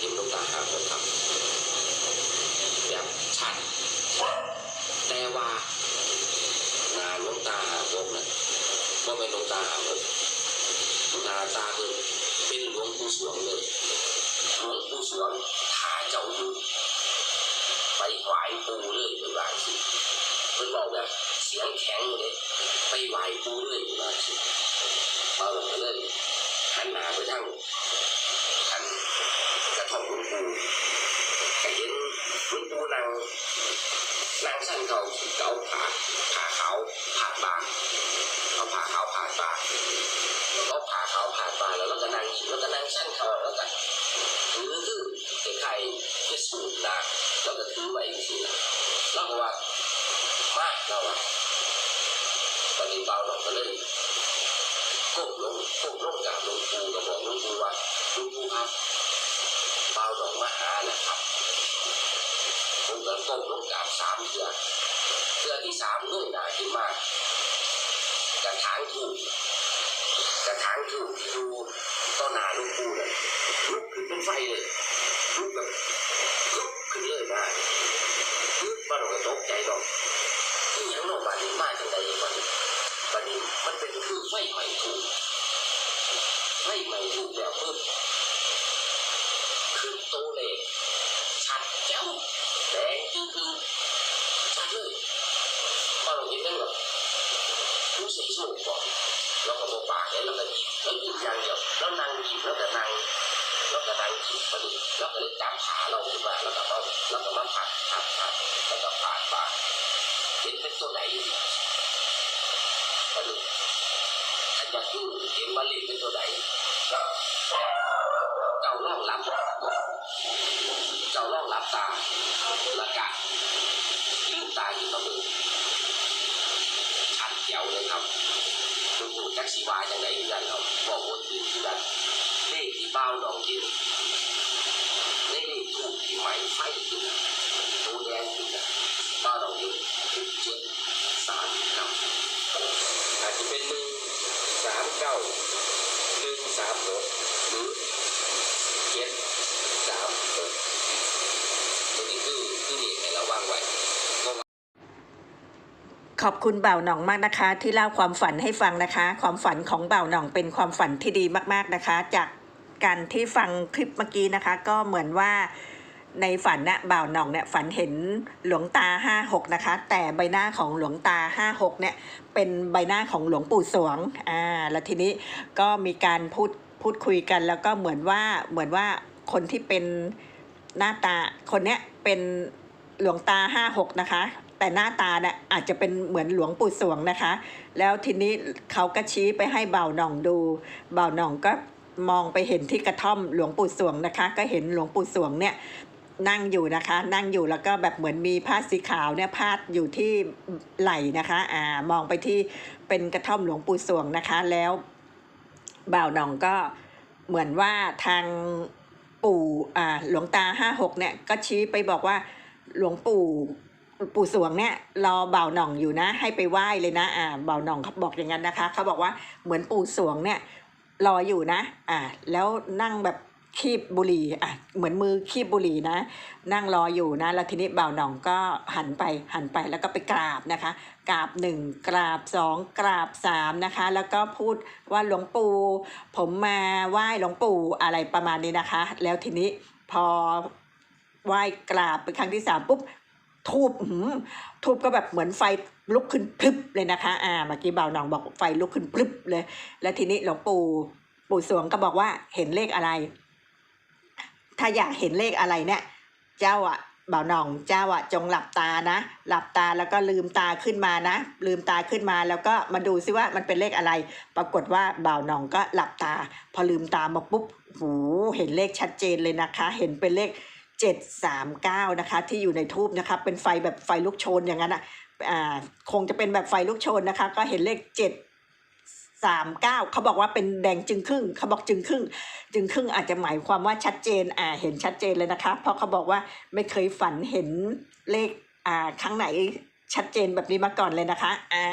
เห็นลวงตาห้าหกครับแบบชัดแต่ว่าหนาหลวงตาห้าหกนะว่าเป็นลวงตาหาหกหนาตาเพิ่นเป็นหลวงปู่สวงเลยหลวงปู่สวงขาเจ้าอยู่ไปไหวปูเลยเป็นว่ายสิเพิ่นบอกแบบเสียงแข็งเลยไปไหวปูเลยเป็นว่ายสิเราเลยหันหน้าไปทาง ท่อมหลวงปู่ก็เห็นหลวงปู่นั่งนั่งสั่นเขาเกาขาขาขาวผ่าบางเอาผ่าขาวผ่าบางแล้วผ่าขาวผ่าบางแล้วเราก็นั่งยิ้มแล้วก็นั่งสั่นเขาแล้วก็ถือคือไอ้ไข่ๆจะสูบนะแล้วก็ถือไว้สินะแล้วก็ว่ามาแล้วว่าตอนนี้เบาลงก็เลยก้มลงก้มลงกับหลวงปู่ก็บอกหลวงปู่ว่าหลวงปู่ครับ เบาลงมหานะครับผมก็ก้มลงกราบสามเทือเทือที่สามเงยหนาขึ้นมากระถางถูกกระถางถูกที่ดูต้นหนาลูกปูเลยลุกขึ้นเป็นไฟเลยลุกแบบลุกขึ้นเลยนะลุกมาเราก็ตกใจเนาะที่ยังโนบาดนี้มาจังใดบัดนี้บัดนี้มันเป็นคือไฟใหม่ถูกไฟใหม่ถูกแล้วปึ๊บขึ้ แล้วเราก็หยิบแล้วหยิบอย่างเดียวแล้วนั่งหยิบแล้วก็นั่งแล้วก็นั่งหยิบมาดิแล้วก็เลยจับขาเราขึ้นมาแล้วก็เอาแล้วก็มาผัดผัดผัดแล้วก็ผ่านปากเห็นเป็นตัวไหนอยู่มาดิถ้าอยากดูเห็นว่าเล่นเป็นตัวไหนเจ้าล่องรับเจ้าล่องรับตาล้วก็ลืมตาอยู่กับมื จักสีวาอย่างไรอยู่กันเราบอกว่าตื่นอยู่กันเลขที่เบ้าดองกิน ขอบคุณเบ่าหน่องมากนะคะ ที่เล่าความฝันให้ฟังนะคะ ความฝันของเบ่าหน่องเป็นความฝันที่ดีมากๆนะคะ จากการที่ฟังคลิปเมื่อกี้นะคะ ก็เหมือนว่าในฝันนะบ่าวหน่องเนี่ยฝันเห็นหลวงตาห้าหกนะคะ แต่ใบหน้าของหลวงตาห้าหกเนี่ยเป็นใบหน้าของหลวงปู่สวงอ่าแล้วทีนี้ก็มีการพูดพูดคุยกันแล้วก็เหมือนว่าเหมือนว่าคนที่เป็นหน้าตาคนเนี้ยเป็นหลวงตาห้าหกนะคะ แต่หน้าตาเนี่ยอาจจะเป็นเหมือนหลวงปู่สวงนะคะ แล้วทีนี้เขาก็ชี้ไปให้เบ่าหน่องดู เบ่าหน่องก็มองไปเห็นที่กระท่อมหลวงปู่สวงนะคะ ก็เห็นหลวงปู่สวงเนี่ยนั่งอยู่นะคะ นั่งอยู่แล้วก็แบบเหมือนมีผ้าสีขาวเนี่ยพาดอยู่ที่ไหล่นะคะอ่ามองไปที่เป็นกระท่อมหลวงปู่สวงนะคะ แล้วบ่าวหน่องก็เหมือนว่าทางปู่อ่าหลวงตาห้าหกเนี่ยก็ชี้ไปบอกว่าหลวงปู่ ปู่สวงเนี่ยรอบ่าวหน่องอยู่นะ ให้ไปไหว้เลยนะอ่าบ่าวหน่องเขาบอกอย่างนั้นนะคะเขาบอกว่าเหมือนปู่สวงเนี่ยรออยู่นะ อ่า แล้วนั่งแบบคีบบุหรี่อะเหมือนมือคีบบุหรี่นะ นั่งรออยู่นะ แล้วทีนี้บ่าวหน่องก็หันไปหันไปแล้วก็ไปกราบนะคะ กราบหนึ่งกราบสองกราบสามนะคะ แล้วก็พูดว่าหลวงปู่ผมมาไหว้หลวงปู่อะไรประมาณนี้นะคะ แล้วทีนี้พอไหว้กราบเป็นครั้งที่สามปุ๊บ ทูบหืมทูบก็แบบเหมือนไฟลุกขึ้นพลึบเลยนะคะอ่าเมื่อกี้บ่าวหนองบอกไฟลุกขึ้นพลึบเลย แล้วทีนี้หลวงปู่ปู่สวงก็บอกว่าเห็นเลขอะไร ถ้าอยากเห็นเลขอะไรเนี่ย เจ้าอะบ่าวหนองเจ้าอะจงหลับตานะ หลับตาแล้วก็ลืมตาขึ้นมานะ ลืมตาขึ้นมาแล้วก็มาดูซิว่ามันเป็นเลขอะไร ปรากฏว่าบ่าวหนองก็หลับตา พอลืมตามาปุ๊บโหเห็นเลขชัดเจนเลยนะคะ เห็นเป็นเลข เจ็ดสามเก้านะคะ ที่อยู่ในทูบนะคะ เป็นไฟแบบไฟลุกโชนอย่างนั้นอะคงจะเป็นแบบไฟลุกโชนนะคะ ก็เห็นเลขเจ็ดสามเก้าเขาบอกว่าเป็นแดงจึงครึ่ง เขาบอกจึงครึ่ง จึงครึ่งอาจจะหมายความว่าชัดเจนอ่าเห็นชัดเจนเลยนะคะ เพราะเขาบอกว่าไม่เคยฝันเห็นเลขอ่าครั้งไหนชัดเจนแบบนี้มาก่อนเลยนะคะ อ้า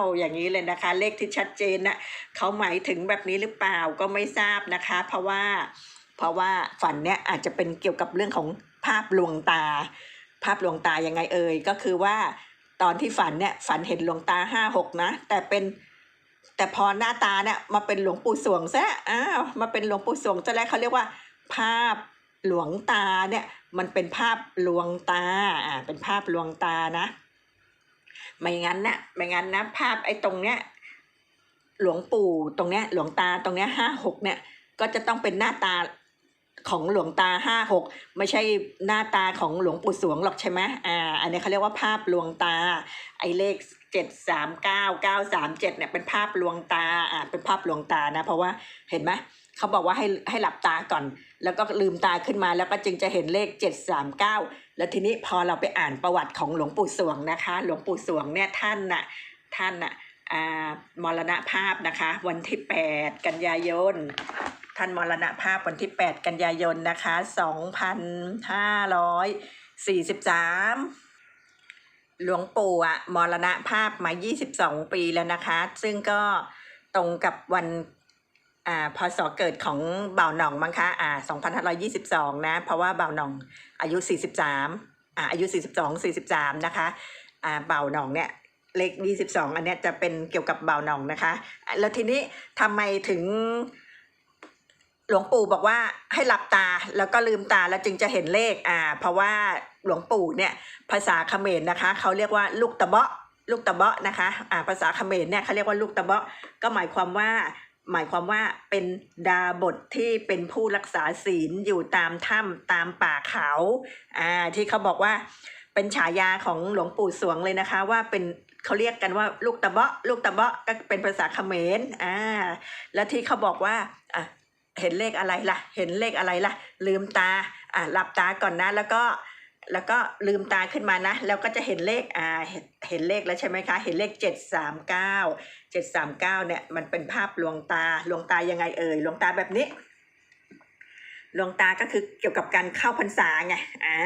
ว อย่างนี้เลยนะคะ เลขที่ชัดเจนน่ะเขาหมายถึงแบบนี้หรือเปล่าก็ไม่ทราบนะคะ เพราะว่า เพราะว่าฝันเนี่ยอาจจะเป็นเกี่ยวกับเรื่องของภาพลวงตา ภาพลวงตายังไงเอ่ยก็คือว่าตอนที่ฝันเนี่ยฝันเห็นหลวงตาห้าหกนะ แต่เป็นแต่พอหน้าตาเนี่ยมาเป็นหลวงปู่สวงซะอ้าวมาเป็นหลวงปู่สวงจะแล้วเขาเรียกว่า ภาพหลวงตาเนี่ยมันเป็นภาพลวงตาอ่าเป็นภาพลวงตานะ ไม่งั้นนะไม่งั้นนะภาพไอ้ตรงเนี้ยหลวงปู่ตรงเนี้ยหลวงตาตรงเนี้ยห้าหกเนี่ยก็จะต้องเป็นหน้าตา ของหลวงตาห้าหกไม่ใช่หน้าตาของหลวงปู่สวงหรอกใช่ไหมอ่า อันนี้เขาเรียกว่าภาพลวงตา ไอ้เลขเจ็ดสามเก้าเก้าสามเจ็ดเนี่ยเป็นภาพลวงตาอ่าเป็นภาพลวงตานะ เพราะว่าเห็นไหมเขาบอกว่าให้ให้หลับตาก่อน แล้วก็ลืมตาขึ้นมาแล้วก็จึงจะเห็นเลขเจ็ดสามเก้าแล้วทีนี้พอเราไปอ่านประวัติของหลวงปู่สวงนะคะ หลวงปู่สวงเนี่ยท่านน่ะท่านน่ะอ่ามรณภาพนะคะ วันที่แปดกันยายน ท่านมรณภาพวันที่ 8 กันยายนนะคะ 2543 หลวงปู่อะมรณภาพมา 22 ปีแล้วนะคะ ซึ่งก็ตรงกับวันอ่าพศเกิดของบ่าวหน่องมั้งคะอ่า2522 นะ เพราะว่าบ่าวหน่องอายุ 43อ่าอายุ 42 43 นะคะอ่าบ่าวหน่องเนี่ยเลข22 อันเนี้ยจะเป็นเกี่ยวกับบ่าวหน่องนะคะ แล้วทีนี้ทำไมถึง หลวงปู่บอกว่าให้หลับตาแล้วก็ลืมตาแล้วจึงจะเห็นเลขอ่า เพราะว่าหลวงปู่เนี่ยภาษาเขมรนะคะเขาเรียกว่าลูกตะเบาะลูกตะเบาะนะคะอ่าภาษาเขมรเนี่ยเขาเรียกว่าลูกตะเบาะก็หมายความว่า หมายความว่าเป็นดาบทที่เป็นผู้รักษาศีลอยู่ตามถ้ำตามป่าเขาอ่าที่เขาบอกว่าเป็นฉายาของหลวงปู่สวงเลยนะคะ ว่าเป็นเขาเรียกกันว่าลูกตะเบาะลูกตะเบาะก็เป็นภาษาเขมรอ่าแล้วที่เขาบอกว่าอะ เห็นเลขอะไรล่ะ เห็นเลขอะไรล่ะ ลืมตาอ่าหลับตาก่อนนะแล้วก็แล้วก็ลืมตาขึ้นมานะ แล้วก็จะเห็นเลขอ่าเห็นเห็นเลขแล้วใช่ไหมคะ เห็นเลขเจ็ดสามเก้าเจ็ดสามเก้าเนี่ยมันเป็นภาพลวงตาลวงตายังไงเอ่ยลวงตาแบบนี้ลวงตาก็คือเกี่ยวกับการเข้าพรรษาไงอ่า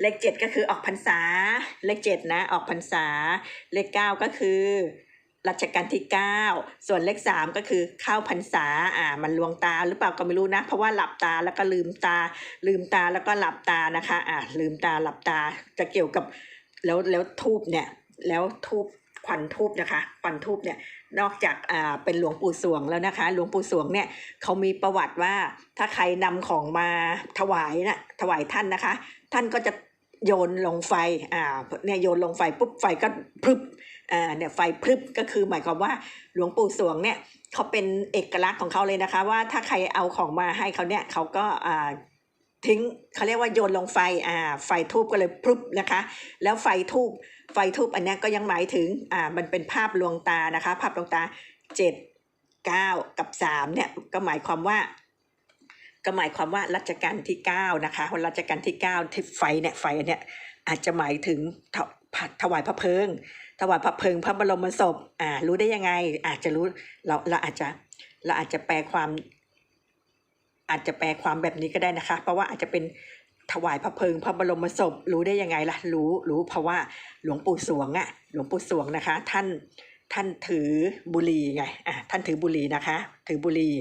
เลขเจ็ดก็คือออกพรรษา เลขเจ็ดนะออกพรรษา เลขเก้าก็คือ รัชกาลที่ 9 ส่วนเลข 3 ก็คือเข้าพรรษาอ่ามันลวงตาหรือเปล่าก็ไม่รู้นะ เพราะว่าหลับตาแล้วก็ลืมตา ลืมตาแล้วก็หลับตานะคะอ่าลืมตาหลับตาจะเกี่ยวกับแล้วแล้วทูบเนี่ยแล้วทูบควันทูบนะคะควันทูบเนี่ยนอกจากอ่าเป็นหลวงปู่สวงแล้วนะคะ หลวงปู่สวงเนี่ยเขามีประวัติว่าถ้าใครนำของมาถวายนะถวายท่านนะคะ ท่านก็จะ โยนลงไฟอ่าเนี่ยโยนลงไฟปุ๊บไฟก็พรึบอ่าเนี่ยไฟพรึบก็คือหมายความว่าหลวงปู่สวงเนี่ยเขาเป็นเอกลักษณ์ของเขาเลยนะคะ ว่าถ้าใครเอาของมาให้เขาเนี่ยเขาก็อ่าทิ้งเขาเรียกว่าโยนลงไฟอ่าไฟทูบก็เลยพรึบนะคะ แล้วไฟทูบไฟทูบอันนี้ก็ยังหมายถึงอ่ามันเป็นภาพลวงตานะคะ ภาพลวงตาเจ็ดเก้ากับสามเนี่ยก็หมายความว่า ก็หมายความว่ารัชกาลที่เก้านะคะวันรัชกาลที่เก้าที่ไฟเนี่ยไฟอันเนี้ยอาจจะหมายถึงถถวายพระเพลิง ถวายพระเพลิงพระบรมศพอ่ารู้ได้ยังไง อาจจะรู้เราเราอาจจะเราอาจจะแปลความ อาจจะแปลความแบบนี้ก็ได้นะคะ เพราะว่าอาจจะเป็นถวายพระเพลิงพระบรมศพรู้ได้ยังไงล่ะรู้รู้เพราะว่าหลวงปู่สวงอะหลวงปู่สวงนะคะ ท่าน ท่านถือบุหรี่ไงอะท่านถือบุหรี่นะคะ ถือบุหรี่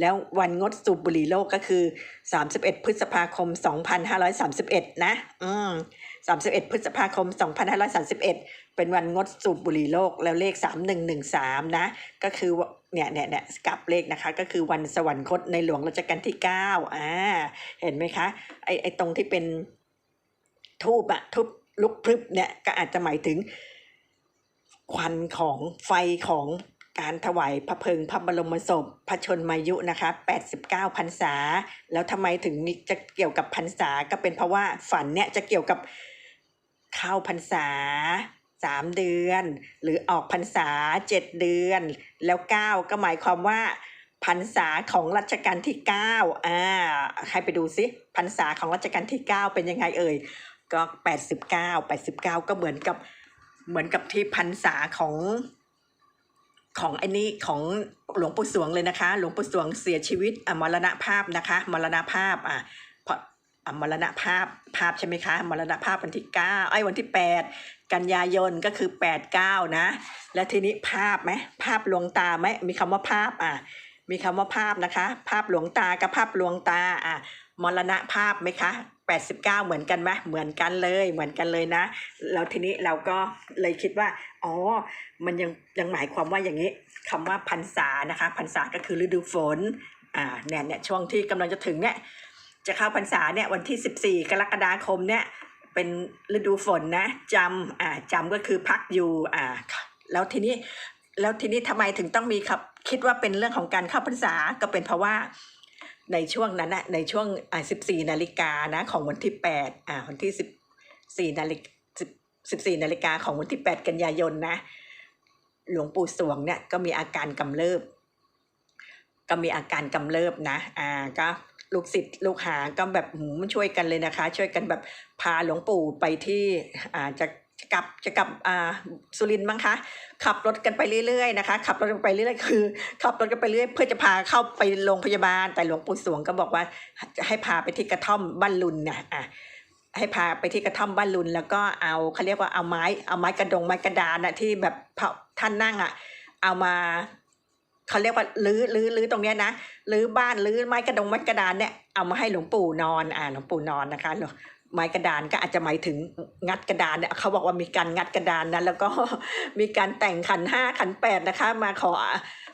แล้ววันงดสูบบุหรี่โลกก็คือ 31 พฤษภาคม 2531 นะอืม31 พฤษภาคม 2531 เป็นวันงดสูบบุหรี่โลกแล้วเลข 3113 นะ ก็คือเนี่ยเนี่ยเนี่ยกลับเลขนะคะ ก็คือวันสวรรคตในหลวงรัชกาลที่ 9 อ่า เห็นไหมคะ ไอไอตรงที่เป็นทูบอะทูบลุกพรึบเนี่ยก็อาจจะหมายถึง ควันของไฟของการถวายพระเพลิงพระบรมศพพระชนมายุนะคะ 89พรรษา แล้วทำไมถึงจะเกี่ยวกับพรรษาก็เป็นเพราะว่าฝันเนี่ยจะเกี่ยวกับเข้าพรรษาสามเดือน หรือออกพรรษาเจ็ดเดือน แล้วเก้าก็หมายความว่าพรรษาของรัชกาลที่เก้าอ่าให้ไปดูซิพรรษาของรัชกาลที่เก้าเป็นยังไงเอ่ยก็แปดสิบเก้าแปดสิบเก้าก็เหมือนกับ เหมือนกับที่พรรษาของของไอ้นี่ของหลวงปู่สวงเลยนะคะ หลวงปู่สวงเสียชีวิตอะมรณภาพนะคะ มรณภาพอะเพราะอะมรณภาพภาพใช่ไหมคะ มรณภาพวันที่เก้าไอ้วันที่แปดกันยายนก็คือแปดเก้านะ แล้วทีนี้ภาพไหมภาพหลวงตาไหมมีคำว่าภาพอะมีคำว่าภาพนะคะ ภาพหลวงตากับภาพหลวงตาอะมรณภาพไหมคะ 89 เหมือนกันไหมเหมือนกันเลยเหมือนกันเลยนะแล้วทีนี้เราก็เลยคิดว่าอ๋อมันยังยังหมายความว่าอย่างนี้คำว่าพรรษานะคะพรรษาก็คือฤดูฝนอ่าเนี่ยเนี่ยช่วงที่กำลังจะถึงเนี่ยจะเข้าพรรษาเนี่ยวันที่ 14 กรกฎาคมเนี่ยเป็นฤดูฝนนะจำอ่าจำก็คือพักอยู่อ่าแล้วทีนี้แล้วทีนี้ทำไมถึงต้องมีครับคิดว่าเป็นเรื่องของการเข้าพรรษาก็เป็นเพราะว่า ในช่วงนั้นนะในช่วงอ่า14นาฬิกานะของวันที่8อ่าวันที่14นาฬิกา14นาฬิกาของวันที่8กันยายนนะ หลวงปู่สวงเนี่ยก็มีอาการกำเริบ ก็มีอาการกำเริบนะ อ่าก็ลูกศิษย์ลูกหาก็แบบหืมช่วยกันเลยนะคะ ช่วยกันแบบพาหลวงปู่ไปที่อ่าจะ จะกลับจะกลับอ่าสุรินทร์มั้งคะขับรถกันไปเรื่อยๆนะคะ ขับรถกันไปเรื่อยๆคือ ขับรถกันไปเรื่อยเพื่อจะพาเข้าไปโรงพยาบาล แต่หลวงปู่สวงก็บอกว่าจะให้พาไปที่กระท่อมบ้านลุนเนี่ยอะให้พาไปที่กระท่อมบ้านลุนแล้วก็เอาเขาเรียกว่าเอาไม้เอาไม้กระดงไม้กระดานน่ะที่แบบท่านนั่งอะ เอามาเขาเรียกว่าลื้อลื้อลื้อตรงเนี้ยนะลื้อบ้านลื้อไม้กระดงไม้กระดานเนี่ยเอามาให้หลวงปู่นอนอ่าหลวงปู่นอนนะคะหลวง ไม้กระดานก็อาจจะหมายถึงงัดกระดานเนี่ยเขาบอกว่ามีการงัดกระดานนะแล้วก็มีการแต่งขันห้าขันแปดนะคะ มาขอ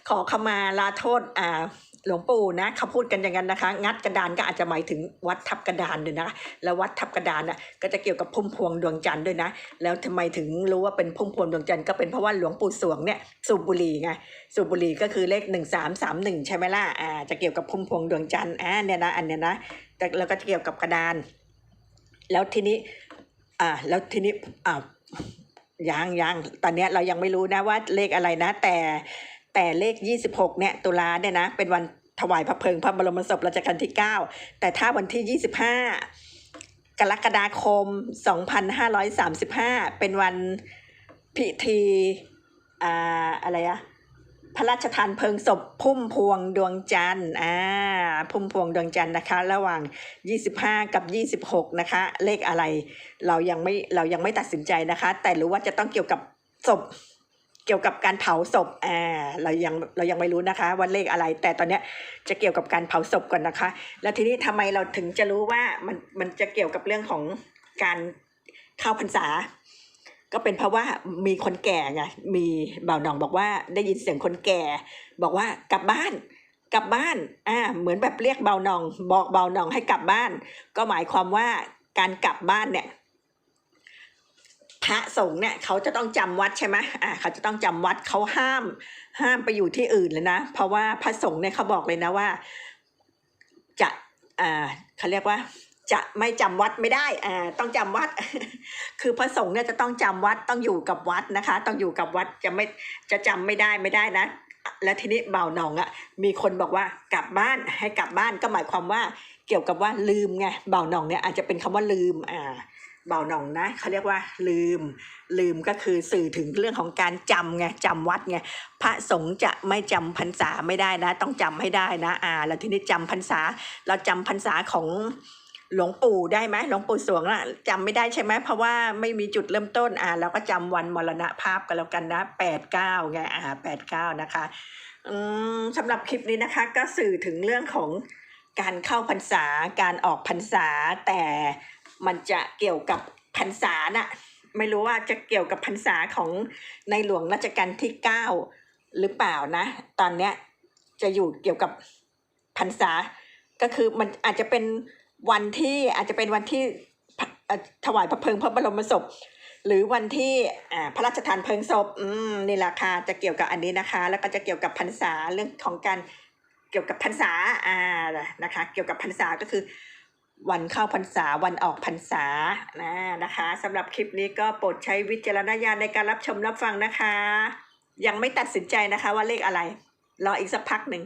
ขอขมาลาโทษอ่าหลวงปู่นะเขาพูดกันอย่างนั้นนะคะ งัดกระดานก็อาจจะหมายถึงวัดทับกระดานด้วยนะแล้ววัดทับกระดานน่ะก็จะเกี่ยวกับพุ่มพวงดวงจันทร์ด้วยนะ แล้วทำไมถึงรู้ว่าเป็นพุ่มพวงดวงจันทร์ก็เป็นเพราะว่าหลวงปู่สวงเนี่ยสูบบุหรี่ไงสูบบุหรี่ก็คือเลขหนึ่งสามสามหนึ่งใช่ไหมล่ะอ่าจะเกี่ยวกับพุ่มพวงดวงจันทร์อ่าเนี่ยนะอันเนี้ยนะแต่แล้วก็จะเกี่ยวกับกระดาน แล้วทีนี้อ่าแล้วทีนี้อ่ายังยังตอนนี้เรายังไม่รู้นะว่าเลขอะไรนะ แต่แต่เลขยี่สิบหกเนี่ยตุลาเนี่ยนะเป็นวันถวายพระเพลิงพระบรมศพรัชกาลที่เก้าแต่ถ้าวันที่ยี่สิบห้ากรกฎาคมสองพันห้าร้อยสามสิบห้าเป็นวันพิธีอ่าอะไรอะ พระราชทานเพลิงศพพุ่มพวงดวงจันทร์อ่าพุ่มพวงดวงจันทร์นะคะ ระหว่าง 25 กับ 26 นะคะ เลขอะไรเรายังไม่เรายังไม่ตัดสินใจนะคะ แต่รู้ว่าจะต้องเกี่ยวกับศพเกี่ยวกับการเผาศพอ่าเรายังเรายังไม่รู้นะคะว่าเลขอะไร แต่ตอนเนี้ยจะเกี่ยวกับการเผาศพก่อนนะคะ แล้วทีนี้ทำไมเราถึงจะรู้ว่ามันมันจะเกี่ยวกับเรื่องของการเข้าพรรษา ก็เป็นเพราะว่ามีคนแก่ไงมีบ่าวหนองบอกว่าได้ยินเสียงคนแก่ บอกว่ากลับบ้านกลับบ้านอ่าเหมือนแบบเรียกเบาหนอง บอกเบาหนองให้กลับบ้าน ก็หมายความว่าการกลับบ้านเนี่ยพระสงฆ์เนี่ยเขาจะต้องจำวัดใช่ไหมอ่าเขาจะต้องจำวัดเขาห้ามห้ามไปอยู่ที่อื่นเลยนะ เพราะว่าพระสงฆ์เนี่ยเขาบอกเลยนะว่า จะอ่าเขาเรียกว่า จะไม่จำวัดไม่ได้อ่าต้องจำวัด คือพระสงฆ์เนี่ยจะต้องจำวัดต้องอยู่กับวัดนะคะ ต้องอยู่กับวัดจะไม่จะจำไม่ได้ไม่ได้นะ แล้วทีนี้เบาหนองอะ่ะมีคนบอกว่ากลับบ้านให้กลับบ้านก็หมายความว่าเกี่ยวกับว่าลืมไงเบาหนองเนี่ยอาจจะเป็นคำว่าลืมอ่าเบาหนองนะเขาเรียกว่าลืม ลืมก็คือสื่อถึงเรื่องของการจำไงจำวัดไงพระสงฆ์จะไม่จำพรรษาไม่ได้นะ ต้องจำให้ได้นะอ่าแล้วทีนี้จำพรรษาเราจำพรรษาของ หลวงปู่ได้ไหมหลวงปู่สวงน่ะจำไม่ได้ใช่ไหมเพราะว่าไม่มีจุดเริ่มต้นอ่าเราก็จำวันมรณภาพกันแล้วกันนะแปดเก้าไงอ่าแปดเก้านะคะอืมสำหรับคลิปนี้นะคะ ก็สื่อถึงเรื่องของการเข้าพรรษาการออกพรรษา แต่มันจะเกี่ยวกับพรรษาน่ะไม่รู้ว่าจะเกี่ยวกับพรรษาของในหลวงรัชกาลที่เก้าหรือเปล่านะ ตอนเนี้ยจะอยู่เกี่ยวกับพรรษาก็คือมันอาจจะเป็น วันที่อาจจะเป็นวันที่ถวายพระเพลิงพระบรมศพ หรือวันที่พระราชทานเพลิงศพนี่แหละค่ะจะเกี่ยวกับอันนี้นะคะ แล้วก็จะเกี่ยวกับพรรษาเรื่องของการเกี่ยวกับพรรษาอ่านะคะ เกี่ยวกับพรรษาก็คือ วันเข้าพรรษาวันออกพรรษานะนะคะสำหรับคลิปนี้ก็โปรดใช้วิจารณญาณในการรับชมรับฟังนะคะ ยังไม่ตัดสินใจนะคะว่าเลขอะไร รออีกสักพักหนึ่ง